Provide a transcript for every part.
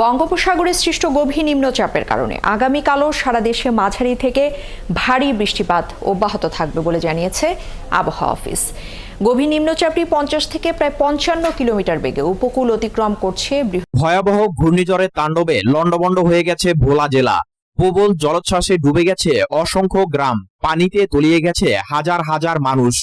বঙ্গোপসাগরে সৃষ্ট গভীর নিম্নচাপের কারণে আগামীকালও সারা দেশে মাঝারি থেকে ভারী বৃষ্টিপাত অব্যাহত থাকবে বলে জানিয়েছে আবহাওয়া অফিস। গভীর নিম্নচাপটি পঞ্চাশ থেকে প্রায় পঞ্চান্ন কিলোমিটার বেগে উপকূল অতিক্রম করছে ভয়াবহ ঘূর্ণিঝড়ের তাণ্ডবে লণ্ডভণ্ড হয়ে গেছে ভোলা জেলা। প্রবল জলোচ্ছ্বাসে ডুবে গেছে অসংখ্য গ্রাম। পানিতে তলিয়ে গেছে হাজার হাজার মানুষ।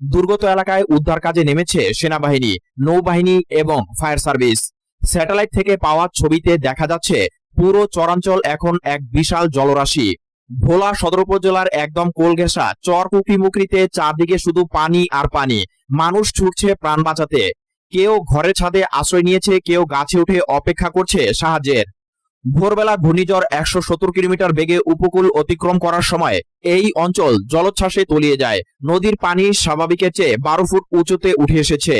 দুর্গত এলাকায় উদ্ধার কাজে নেমেছে সেনাবাহিনী, নৌবাহিনী এবং ফায়ার সার্ভিস। স্যাটেলাইট থেকে পাওয়া ছবিতে দেখা যাচ্ছে, পুরো চরাঞ্চল এখন এক বিশাল জলরাশি। ভোলা সদর উপজেলার একদম কোলঘেঁষা চর কুকরি মুকরিতে চারদিকে শুধু পানি আর পানি। মানুষ ছুটছে প্রাণ বাঁচাতে। কেউ ঘরের ছাদে আশ্রয় নিয়েছে, কেউ গাছে উঠে অপেক্ষা করছে সাহায্যের। ভোরবেলা ঘূর্ণিঝড় একশো সত্তর কিলোমিটার বেগে উপকূল অতিক্রম করার সময় এই অঞ্চল জলোচ্ছ্বাসে তলিয়ে যায়। নদীর পানি স্বাভাবিকের চেয়ে বারো ফুট উঁচুতে উঠে এসেছে।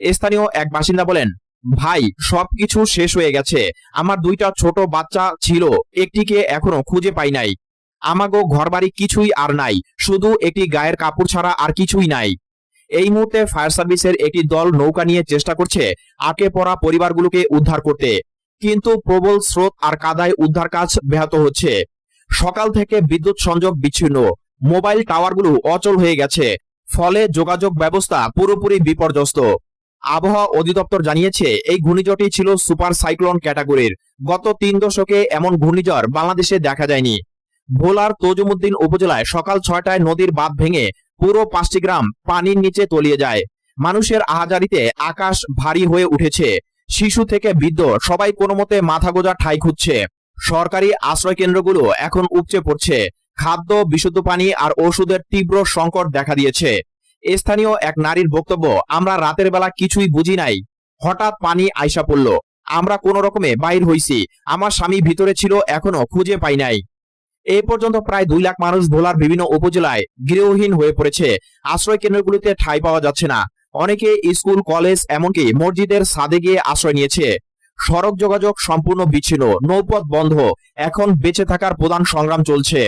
স্থানীয় এক বাসিন্দা বলেন ভাই, সবকিছু শেষ হয়ে গেছে। আমার দুইটা ছোট বাচ্চা ছিল, একটিকে এখনও খুঁজে পাই নাই। আমাগো ঘরবাড়ি কিছুই আর নাই, শুধু একটি গায়ের কাপড় ছাড়া আর কিছুই নাই। এই মুহূর্তে ফায়ার সার্ভিসের একটি দল নৌকা নিয়ে চেষ্টা করছে আটকে পড়া পরিবারগুলোকে উদ্ধার করতে। কিন্তু প্রবল স্রোত আর কাদায় উদ্ধার কাজ ব্যাহত হচ্ছে। সকাল থেকে বিদ্যুৎ সংযোগ বিচ্ছিন্ন। মোবাইল টাওয়ারগুলো অচল হয়ে গেছে। ফলে যোগাযোগ ব্যবস্থা পুরোপুরি বিপর্যস্ত। আবহাওয়া অধিদপ্তর জানিয়েছে, এই ঘূর্ণিঝড়টি ছিল সুপার সাইক্লোন ক্যাটাগরির। গত তিন দশকে এমন ঘূর্ণিঝড় বাংলাদেশে দেখা যায়নি। ভোলার তজুমুদ্দিন উপজেলায় সকাল ছয়টায় নদীর বাঁধ ভেঙে পুরো পাঁচটি গ্রাম পানির নিচে তলিয়ে যায়। মানুষের আহাজারিতে আকাশ ভারী হয়ে উঠেছে। শিশু থেকে বৃদ্ধ সবাই কোনো মতে মাথা গোজা ঠাই খুঁজছে। সরকারি আশ্রয় কেন্দ্রগুলো এখন উপচে পড়ছে। খাদ্য, বিশুদ্ধ পানি আর ওষুধের তীব্র সংকট দেখা দিয়েছে। স্থানীয় এক নারীর বক্তব্য, আমরা রাতের বেলা কিছুই বুঝি নাই। হঠাৎ পানি আইসা পড়ল। আমরা কোন রকমে বাইর হইছি। আমার স্বামী ভিতরে ছিল, এখনও খুঁজে পাই নাই। এই পর্যন্ত প্রায় দুই লাখ মানুষ ভোলার বিভিন্ন উপজেলায় গৃহহীন হয়ে পড়েছে। আশ্রয় কেন্দ্রগুলিতে ঠাঁই পাওয়া যাচ্ছে না। অনেকে স্কুল, কলেজ, এমনকি মসজিদের সাদে গিয়ে আশ্রয় নিয়েছে। সড়ক যোগাযোগ সম্পূর্ণ বিচ্ছিন্ন, নৌপথ বন্ধ, এখন বেঁচে থাকার প্রধান সংগ্রাম চলছে।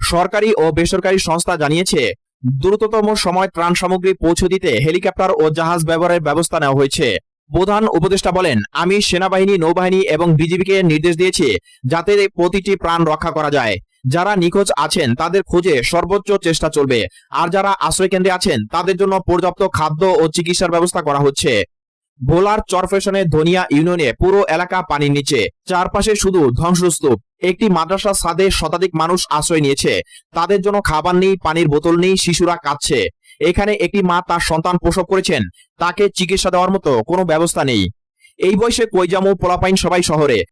সরকারি ও বেসরকারি সংস্থা জানিয়েছে দ্রুততম সময় ত্রাণ সামগ্রী পৌঁছে দিতে হেলিকপ্টার ও জাহাজ ব্যবহারের ব্যবস্থা নেওয়া হয়েছে। প্রধান উপদেষ্টা বলেন, আমি সেনাবাহিনী, নৌবাহিনী এবং বিজিবিকে নির্দেশ দিয়েছি যাতে প্রতিটি প্রাণ রক্ষা করা যায়। যারা নিখোঁজ আছেন তাদের খোঁজে সর্বোচ্চ চেষ্টা চলবে। আর যারা আশ্রয়কেন্দ্রে আছেন তাদের জন্য পর্যাপ্ত খাদ্য ও চিকিৎসার ব্যবস্থা করা হচ্ছে। ভোলার চরফেশনের ধনিয়া ইউনিয়নে পুরো এলাকা পানির নিচে। চারপাশে শুধু ধ্বংসস্তূপ। একটি মাদ্রাসা সাদে শতাধিক মানুষ আশ্রয় নিয়েছে। তাদের জন্য খাবার নেই, পানির বোতল নেই, শিশুরা কাঁদছে। এখানে একটি মা তার সন্তান প্রসব করেছেন। তাকে চিকিৎসা দেওয়ার মতো কোনো ব্যবস্থা নেই। এই বয়সে কৈজামু, পোলাপাইন সবাই শহরে।